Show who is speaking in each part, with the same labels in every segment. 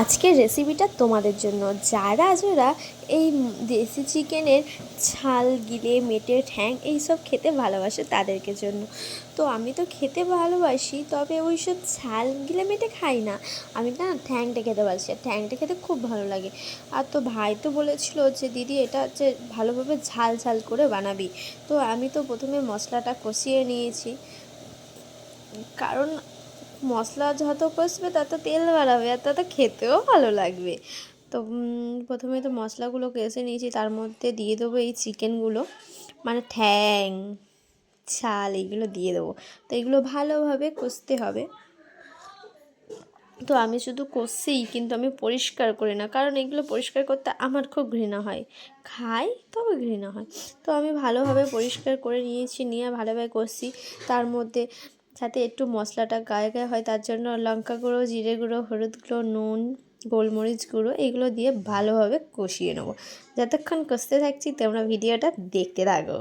Speaker 1: আজকের রেসিপিটা তোমাদের জন্য। যারা যারা এই দেশি চিকেনের ছাল, গিলে, মেটে, ঠ্যাং এইসব খেতে ভালোবাসে তাদেরকে জন্য। তো আমি তো খেতে ভালোবাসি, তবে ওই সব ছাল, গিলে, মেটে খাই না। আমি না ঠ্যাংটা খেতে পারছি আর ঠ্যাংটা খেতে খুব ভালো লাগে। আর তো ভাই তো বলেছিল যে, দিদি, এটা হচ্ছে ভালোভাবে ঝাল ঝাল করে বানাবি। তো আমি তো প্রথমে মশলাটা কষিয়ে নিয়েছি। কারণ মশলা যত কষবে, তত তেল বাড়াবে আর তত খেতেও ভালো লাগবে। তো প্রথমে তো মশলাগুলো কষে নিয়েছি, তার মধ্যে দিয়ে দেবো এই চিকেনগুলো মানে ঠ্যাং, ছাল, এইগুলো দিয়ে দেবো। তো এগুলো ভালোভাবে কষতে হবে। তো আমি শুধু কষিই কিন্তু আমি পরিষ্কার করি না, কারণ এগুলো পরিষ্কার করতে আমার খুব ঘৃণা হয়। খাই, তবে ঘৃণা হয়। তো আমি ভালোভাবে পরিষ্কার করে নিয়েছি, নিয়ে ভালোভাবে কষি তার মধ্যে যাতে একটু মশলাটা গায়ে গায়ে হয়, তার জন্য লঙ্কা গুঁড়ো, জিরে গুঁড়ো, হলুদ গুঁড়ো, নুন, গোলমরিচ গুঁড়ো, এগুলো দিয়ে ভালোভাবে কষিয়ে নেব। যতক্ষণ কষতে থাকছি, তোমরা ভিডিওটা দেখতে থাকো।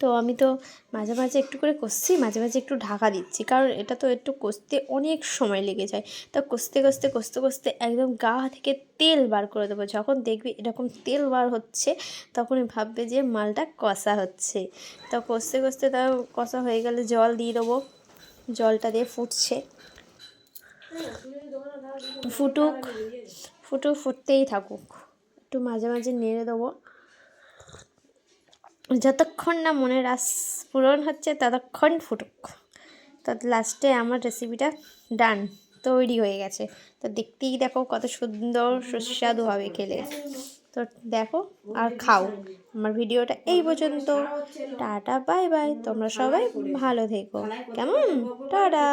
Speaker 1: তো আমি তো মাঝে মাঝে একটু করে কষছি, মাঝে মাঝে একটু ঢাকা দিচ্ছি। কারণ এটা তো একটু কষতে অনেক সময় লেগে যায়। তো কষতে কষতে কষতে কষতে একদম গা থেকে তেল বার করে দেবো। যখন দেখবি এরকম তেল বার হচ্ছে, তখনই ভাববে যে মালটা কষা হচ্ছে। তো কষতে কষতে তাও কষা হয়ে গেলে জল দিয়ে দেবো। জলটা দিয়ে ফুটছে। ফুটুক ফুটুক, ফুটতেই থাকুক। একটু মাঝে মাঝে নেড়ে দেবো। যতক্ষণ না মনের আস পূরণ হচ্ছে, ততক্ষণ ফুটুক। তো লাস্টে আমার রেসিপিটা ডান তৈরি হয়ে গেছে। তো দেখতেই দেখো কত সুন্দর সুস্বাদু হবে খেলে। তো দেখো আর খাও। আমার ভিডিওটা এই পর্যন্ত। টাটা বাই বাই তোমরা সবাই ভালো থেকো। কেমন? টাটা।